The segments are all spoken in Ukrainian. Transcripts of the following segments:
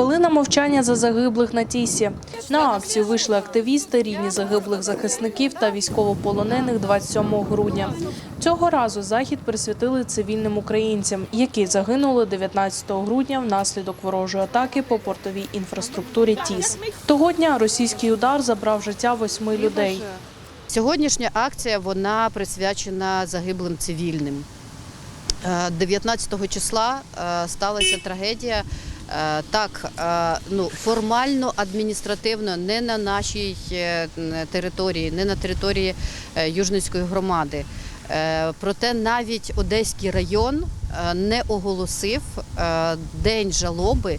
Хвилина мовчання за загиблих на тісі. На акцію вийшли активісти, рідні загиблих захисників та військовополонених 27 грудня. Цього разу захід присвятили цивільним українцям, які загинули 19 грудня внаслідок ворожої атаки по портовій інфраструктурі ТІС. Того дня російський удар забрав життя восьми людей. Сьогоднішня акція вона присвячена загиблим цивільним. Е, 19 числа е, сталася трагедія. Е, Так, е, ну формально адміністративно не на нашій е, території, не на території Южницької громади. Проте навіть Одеський район не оголосив день жалоби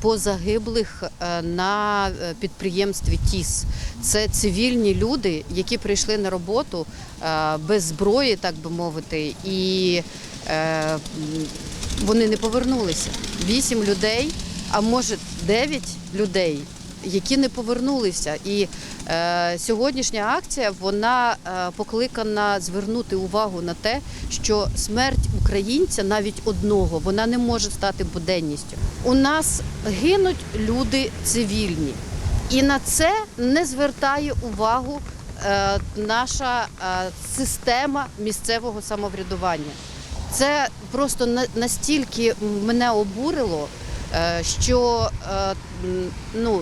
по загиблих на підприємстві ТІС. Це цивільні люди, які прийшли на роботу без зброї, так би мовити, і вони не повернулися. Вісім людей, а може дев'ять людей, які не повернулися. І е, сьогоднішня акція вона е, покликана звернути увагу на те, що смерть українця, навіть одного, вона не може стати буденністю. У нас гинуть люди цивільні. І на це не звертає увагу е, наша е, система місцевого самоврядування. Це просто настільки мене обурило, е, що е, ну,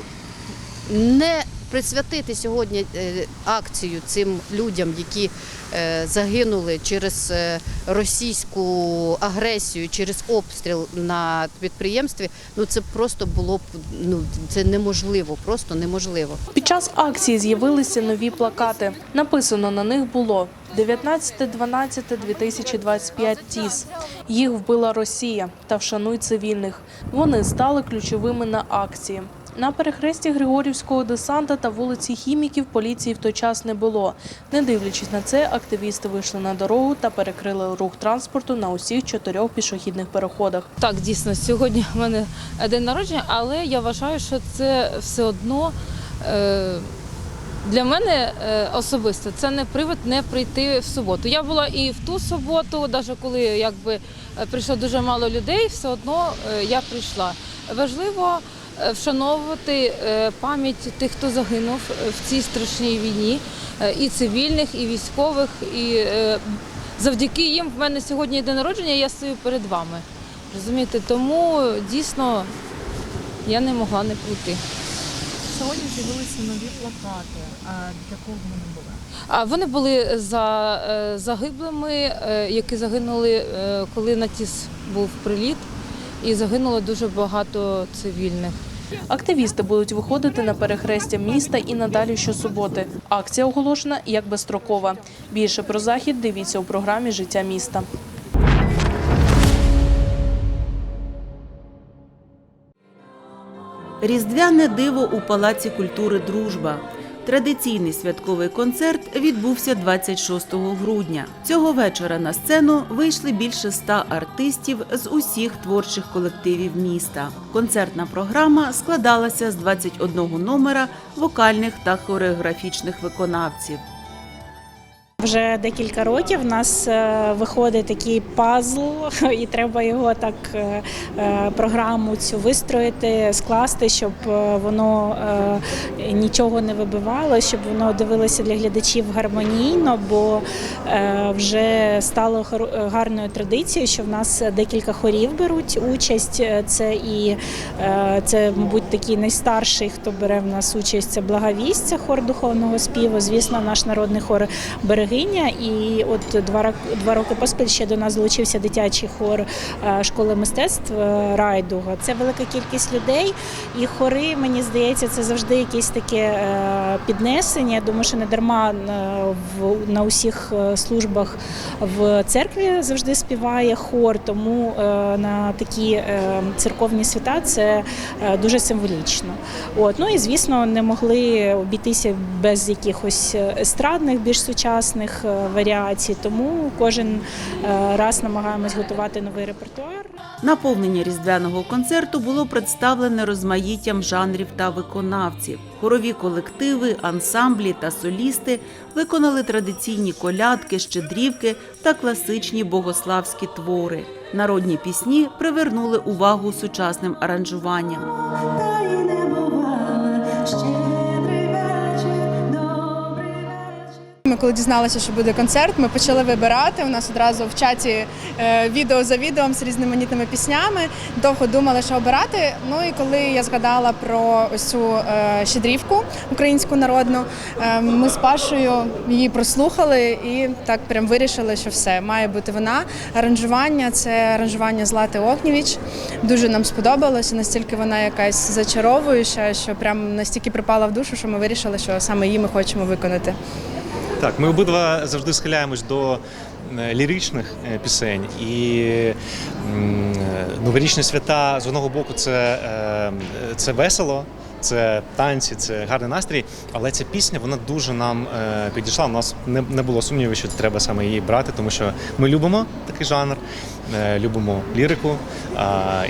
не присвятити сьогодні е, акцію цим людям, які е, загинули через е, російську агресію, через обстріл на підприємстві. Ну це просто було б ну це неможливо, просто неможливо. Під час акції з'явилися нові плакати. Написано на них було 19.12.2025 ТІС. Їх вбила Росія та вшануй цивільних. Вони стали ключовими на акції. На перехресті Григорівського десанта та вулиці Хіміків поліції в той час не було. Не дивлячись на це, активісти вийшли на дорогу та перекрили рух транспорту на усіх чотирьох пішохідних переходах. Так, дійсно, сьогодні в мене день народження, але я вважаю, що це все одно е, для мене е, особисто це не привод не прийти в суботу. Я була і в ту суботу, навіть коли якби е, прийшло дуже мало людей, все одно я прийшла. Важливо вшановувати е, пам'ять тих, хто загинув е, в цій страшній війні, е, і цивільних, і військових. І е, завдяки їм в мене сьогодні день народження, я стою перед вами. Розумієте, тому дійсно я не могла не прийти. Сьогодні з'явилися нові плакати. А для кого вони були? А вони були за е, загиблими, е, які загинули, е, коли на ТІС був приліт, і загинуло дуже багато цивільних. Активісти будуть виходити на перехрестя міста і надалі щосуботи. Акція оголошена як безстрокова. Більше про захід дивіться у програмі Життя міста. Різдвяне диво у Палаці культури Дружба. Традиційний святковий концерт відбувся 26 грудня. Цього вечора на сцену вийшли більше ста артистів з усіх творчих колективів міста. Концертна програма складалася з 21 номера вокальних та хореографічних виконавців. Вже декілька років в нас е, виходить такий пазл, і треба його так е, е, програму цю вистроїти, скласти, щоб воно нічого не вибивало, щоб воно дивилося для глядачів гармонійно, бо вже стало гарною традицією, що в нас декілька хорів беруть участь. Це і це, мабуть, такий найстарший, хто бере в нас участь. Це благовість, це хор духовного співу. Звісно, наш народний хор берегиня. І от два роки, два роки поспіль ще до нас долучився дитячий хор е, школи мистецтв е, Райдуга. Це велика кількість людей, і хори, мені здається, це завжди якесь таке е, піднесення. Я думаю, що не дарма в на усіх службах в церкві завжди співає хор, тому на такі церковні свята це дуже символічно. От ну і звісно, не могли обійтися без якихось естрадних, більш сучасних. Різних е, варіацій. Тому кожен е, раз намагаємось готувати новий репертуар. Наповнення різдвяного концерту було представлене розмаїттям жанрів та виконавців. Хорові колективи, ансамблі та солісти виконали традиційні колядки, щедрівки та класичні богославські твори. Народні пісні привернули увагу сучасним аранжуванням. Коли дізналися, що буде концерт, ми почали вибирати. У нас одразу в чаті е, відео за відео з різноманітними піснями. Довго думали, що обирати. Ну і коли я згадала про ось цю е, щедрівку українську народну, е, ми з Пашою її прослухали і так прям вирішили, що все має бути вона. Аранжування це аранжування Злати Огнєвіч. Дуже нам сподобалося. Настільки вона якась зачаровуюча, що прям настільки припала в душу, що ми вирішили, що саме її ми хочемо виконати. Так, ми обидва завжди схиляємось до ліричних е, пісень. І новорічні свята з одного боку це, е, це весело. Це танці, це гарний настрій, але ця пісня вона дуже нам е, підійшла. У нас не, не було сумнівів, що треба саме її брати, тому що ми любимо такий жанр, любимо лірику,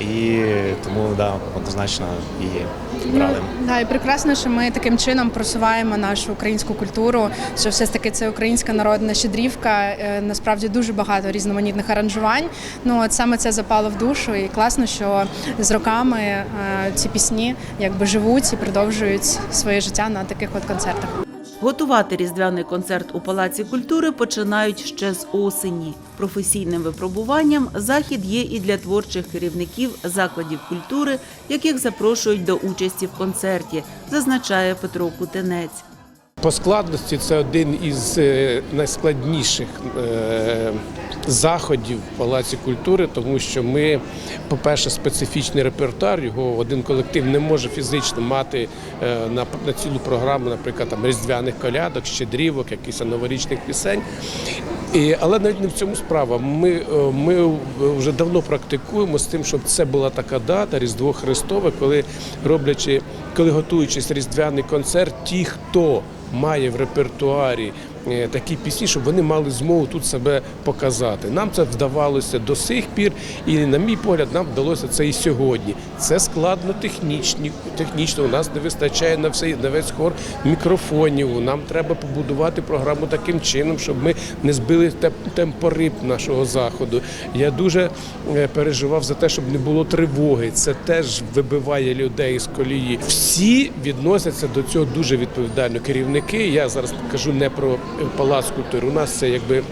і тому да, однозначно її брали. Да, і прекрасно, що ми таким чином просуваємо нашу українську культуру. Що все ж таки це українська народна щедрівка. е, Насправді дуже багато різноманітних аранжувань. Ну от саме це запало в душу, і класно, що з роками е, ці пісні якби живуть і продовжують своє життя на таких от концертах. Готувати різдвяний концерт у Палаці культури починають ще з осені. Професійним випробуванням захід є і для творчих керівників закладів культури, яких запрошують до участі в концерті, зазначає Петро Кутенець. По складності це один із е, найскладніших е, заходів Палаці культури, тому що ми, по-перше, специфічний репертуар, його один колектив не може фізично мати е, на, на цілу програму, наприклад, там різдвяних колядок, щедрівок, якихось новорічних пісень. І, але навіть не в цьому справа. Ми, е, ми вже давно практикуємо з тим, щоб це була така дата Різдво Христове, коли роблячи, коли готуючись різдвяний концерт, ті, хто має в репертуарі е, такі пісні, щоб вони мали змогу тут себе показати. Нам це вдавалося до сих пір, і на мій погляд, нам вдалося це і сьогодні. Це складно технічні, технічно. У нас не вистачає на все на весь хор мікрофонів. Нам треба побудувати програму таким чином, щоб ми не збили темпориб нашого заходу. Я дуже е, переживав за те, щоб не було тривоги. Це теж вибиває людей з колії. Всі відносяться до цього дуже відповідально. Керівники, я зараз кажу не про е, палац культури. У нас це якби.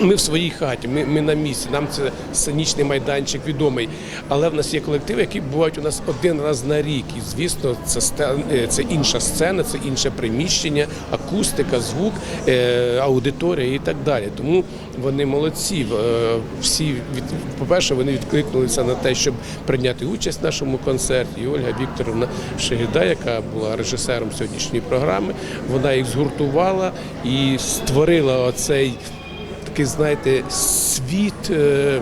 Ми в своїй хаті, ми, ми на місці, нам це сценічний майданчик відомий. Але в нас є колективи, які бувають у нас один раз на рік. І звісно, це е, це інша сцена, це інше приміщення, акустика, звук, е, аудиторія і так далі. Тому вони молодці. Е, Всі по-перше, вони відкликнулися на те, щоб прийняти участь в нашому концерті. І Ольга Вікторовна Шегіда, яка була режисером сьогоднішньої програми, вона їх згуртувала і створила оцей такий, знаєте, світ е,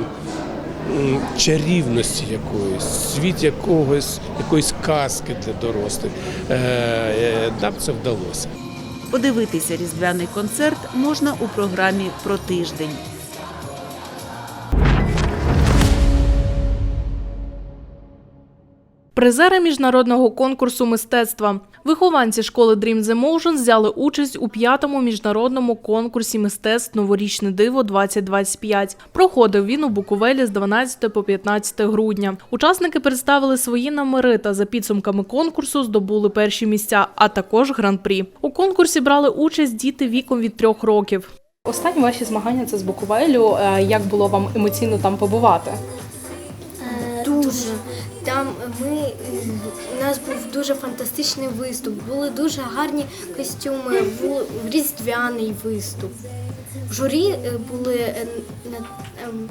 чарівності якоїсь, світ якогось, якоїсь казки для дорослих. Е, е, Нам це вдалося. Подивитися різдвяний концерт можна у програмі про тиждень. Призери міжнародного конкурсу мистецтва. Вихованці школи Dreams Emotion взяли участь у п'ятому міжнародному конкурсі мистецтв Новорічне диво 2025. Проходив він у Буковелі з 12 по 15 грудня. Учасники представили свої номери та за підсумками конкурсу здобули перші місця, а також гран-прі. У конкурсі брали участь діти віком від трьох років. Останні ваші змагання це з Буковелю. Е, Як було вам емоційно там побувати? Дуже. Там ми у нас був дуже фантастичний виступ. Були дуже гарні костюми, був різдвяний виступ. В журі е, були е, ем,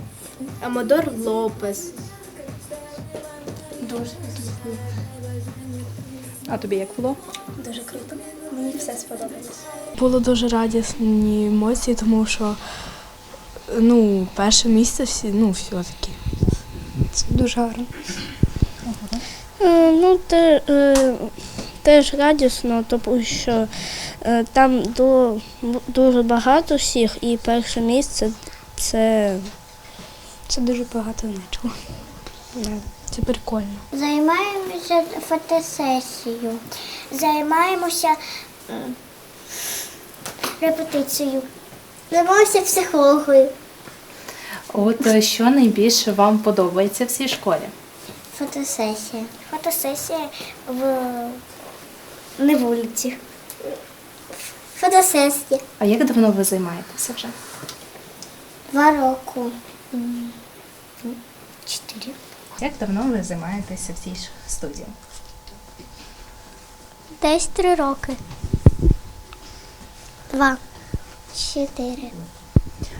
Амадор Лопес. Дуже А тобі як було? дуже круто. Мені все сподобалось. Було дуже радісні емоції, тому що ну, перше місце всі, ну, все-таки. Це дуже гарно. Ну, те, теж радісно, тому що е, там ду- дуже багато всіх, і перше місце це, це дуже багато значило. Це прикольно. Займаємося фотосесією, займаємося репетицією, займаємося психологою. От е, що найбільше вам подобається в цій школі? Фотосесія. Фотосесія в не вулиці. Фотосесія. А як давно ви займаєтеся вже? Два року. Чотири. Як давно ви займаєтеся в цій студії? Десь три роки. Два. Чотири.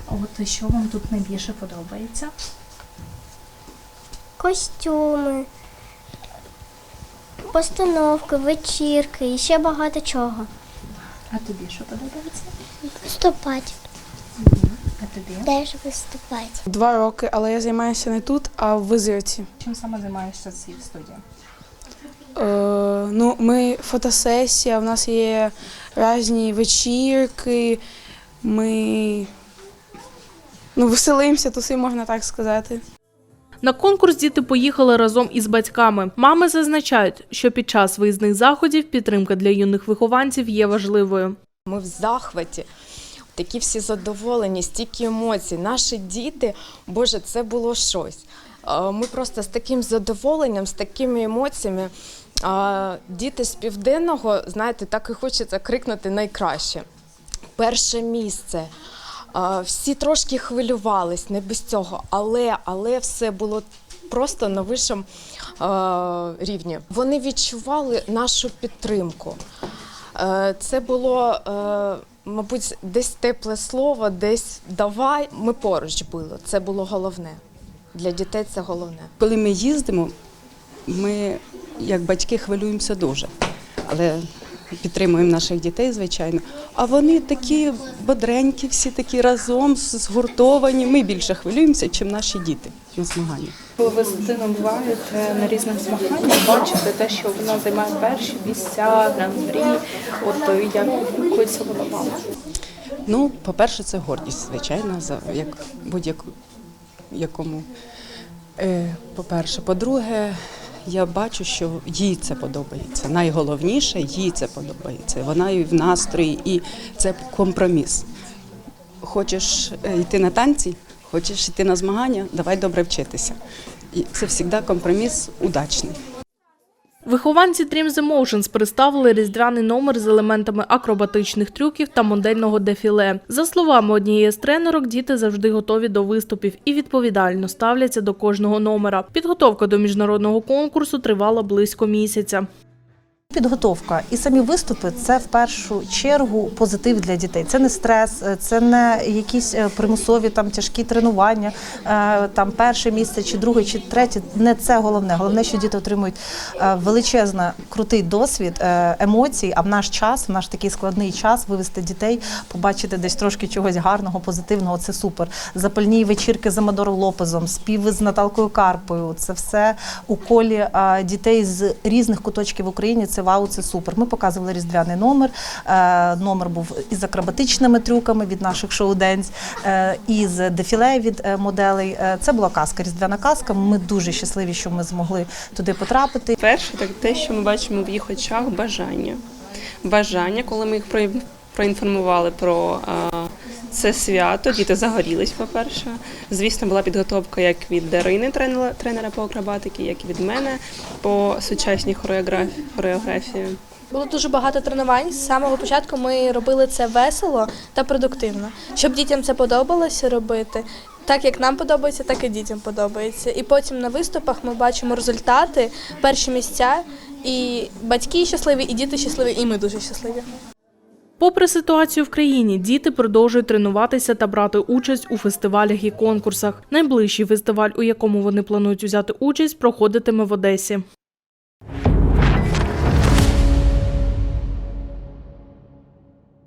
От що вам тут найбільше подобається? Костюми, постановки, вечірки і ще багато чого. А тобі що подобається? Виступати. А тобі? Теж виступати. Два роки, але я займаюся не тут, а в Визивці. Чим саме займаєшся в цій студії? Е, ну, ми фотосесія, в нас є різні вечірки, ми ну, веселимося, туси, можна так сказати. На конкурс діти поїхали разом із батьками. Мами зазначають, що під час виїзних заходів підтримка для юних вихованців є важливою. Ми в захваті. Такі всі задоволені, стільки емоцій. Наші діти, Боже, це було щось. Ми просто з таким задоволенням, з такими емоціями. Діти з південного, знаєте, так і хочеться крикнути найкраще. Перше місце. Всі трошки хвилювались, не без цього, але, але все було просто на вищому рівні. Вони відчували нашу підтримку. Е, Це було, е, мабуть, десь тепле слово, десь давай. Ми поруч були. Це було головне. Для дітей це головне. Коли ми їздимо, ми як батьки хвилюємося дуже, але підтримуємо наших дітей, звичайно. А вони такі бодренькі, всі такі разом, згуртовані. Ми більше хвилюємося, ніж наші діти на змаганнях. Коли ви з дитиною буваєте на різних змаганнях, бачите те, що вона займає перші місця, гран-прі. От як це подобало? Ну, по-перше, це гордість, звичайно, за як будь-якому. Е, по-перше, по-друге, я бачу, що їй це подобається. Найголовніше, їй це подобається. Вона і в настрої, і це компроміс. Хочеш е, йти на танці, хочеш йти на змагання, давай добре вчитися. І це завжди компроміс удачний. Вихованці Dreams Emotions представили різдвяний номер з елементами акробатичних трюків та модельного дефіле. За словами однієї з тренерок, діти завжди готові до виступів і відповідально ставляться до кожного номера. Підготовка до міжнародного конкурсу тривала близько місяця. Підготовка і самі виступи це в першу чергу позитив для дітей. Це не стрес, е, це не якісь е, примусові там тяжкі тренування, е, там перше місце чи друге, чи третє. Не це головне. Головне, що діти отримують величезний крутий досвід, емоцій. А в наш час, в наш такий складний час, вивести дітей, побачити десь трошки чогось гарного, позитивного. Це супер. Запальні вечірки з Амадором Лопезом, співи з Наталкою Карпою. Це все у колі дітей з різних куточків України. Це вау, це супер. Ми показували різдвяний номер. Е, Номер був із акробатичними трюками від наших шоу-денс, е, із дефіле від е, моделей. Це була казка, різдвяна казка. Ми дуже щасливі, що ми змогли туди потрапити. Перше, так те, що ми бачимо в їх очах, бажання. Бажання, коли ми їх проінформували про це свято, діти загорілись, по-перше. Звісно, була підготовка як від Дарини, тренера, по акробатики, як і від мене по сучасній хореограф- хореографії. Було дуже багато тренувань. З самого початку ми робили це весело та продуктивно, щоб дітям це подобалося робити. Так як нам подобається, так і дітям подобається. І потім на виступах ми бачимо результати, перші місця, і батьки щасливі, і діти щасливі, і ми дуже щасливі. Попри ситуацію в країні, діти продовжують тренуватися та брати участь у фестивалях і конкурсах. Найближчий фестиваль, у якому вони планують взяти участь, проходитиме в Одесі.